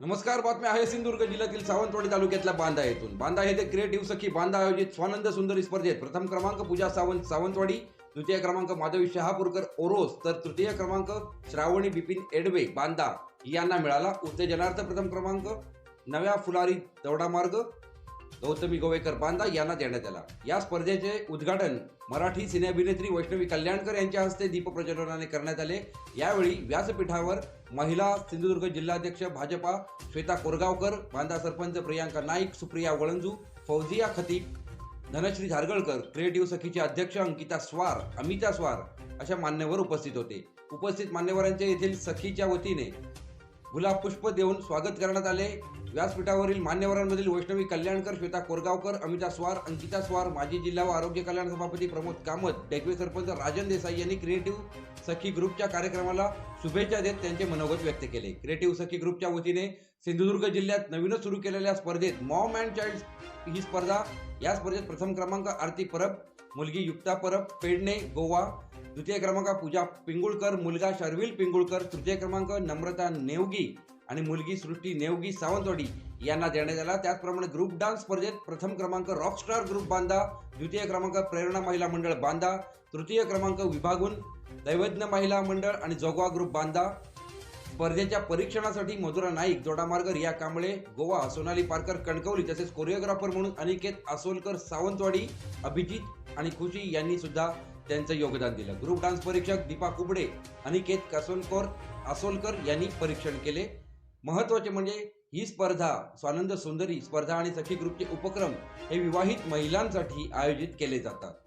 नमस्कार बातम्या आहे सिंधुदुर्ग जिल्ह्यातील सावंतवाडी तालुक्यातल्या बांदा येथून. बांदा येथे क्रिएटिव्ह सखी बांदा आयोजित स्वानंद सुंदरी स्पर्धेत प्रथम क्रमांक पूजा सावंत सावंतवाडी द्वितीय क्रमांक माधवी शहापूरकर ओरोस तर तृतीय क्रमांक श्रावणी बिपिन एडवे बांदा यांना मिळाला. उत्तेजनार्थ प्रथम क्रमांक नव्या फुलारी दौडा मार्ग गौतमी गोवेकर बांदा यांना देण्यात आला. या स्पर्धेचे उद्घाटन मराठी सिनेअभिनेत्री वैष्णवी कल्याणकर यांच्या हस्ते दीपप्रज्वलनाने करण्यात आले. यावेळी व्यासपीठावर महिला सिंधुदुर्ग जिल्हाध्यक्ष भाजपा श्वेता कोरगावकर बांदा सरपंच प्रियांका नाईक सुप्रिया वळंजू फौजिया खतीब धनश्री झारगळकर क्रिएटिव्ह सखीचे अध्यक्ष अंकिता स्वार अमिता स्वार अशा मान्यवर उपस्थित होते. उपस्थित मान्यवरांच्या येथील सखीच्या वतीने गुलाब पुष्प देऊन स्वागत करण्यात आले. व्यासपीठावरील मान्यवरांमधील वैष्णवी कल्याणकर श्वेता कोरगावकर अमिता स्वार अंकिता स्वार माजी जिल्हा व आरोग्य कल्याण सभापती प्रमोद कामत डेगवे सरपंच राजन देसाई यांनी क्रिएटिव्ह सखी ग्रुपच्या कार्यक्रमाला शुभेच्छा देत त्यांचे मनोगत व्यक्त केले. क्रिएटिव्ह सखी ग्रुपच्या वतीने सिंधुदुर्ग जिल्ह्यात नवीनच सुरू केलेल्या स्पर्धेत मॉम अँड चाइल्ड ही स्पर्धा या स्पर्धेत प्रथम क्रमांक आरती परब मुलगी युक्ता परब पेडणे गोवा द्वितीय क्रमांक पूजा पिंगुळकर मुलगा शर्विल पिंगुळकर तृतीय क्रमांक नम्रता नेवगी आणि मुलगी सृष्टी नेवगी सावंतवाडी यांना देण्यात आला. त्याचप्रमाणे ग्रुप डान्स स्पर्धेत प्रथम क्रमांक रॉकस्टार ग्रुप बांधा द्वितीय क्रमांक प्रेरणा महिला मंडळ बांधा तृतीय क्रमांक विभागून दैवज्ञ महिला मंडळ आणि जोगवा ग्रुप बांधा. स्पर्धेच्या परीक्षणासाठी मधुरा नाईक जोडामार्ग रिया कांबळे गोवा सोनाली पारकर कणकवली तसेच कोरिओग्राफर म्हणून अनिकेत आसोलकर सावंतवाडी अभिजित आणि खुशी यांनी सुद्धा त्यांचं योगदान दिलं. ग्रुप डान्स परीक्षक दीपा कुबडे अनिकेत कसोलकर आसोलकर यांनी परीक्षण केले. महत्त्वाचे म्हणजे ही स्पर्धा स्वानंद सुंदरी स्पर्धा आणि सखी ग्रुपचे उपक्रम हे विवाहित महिलांसाठी आयोजित केले जातात.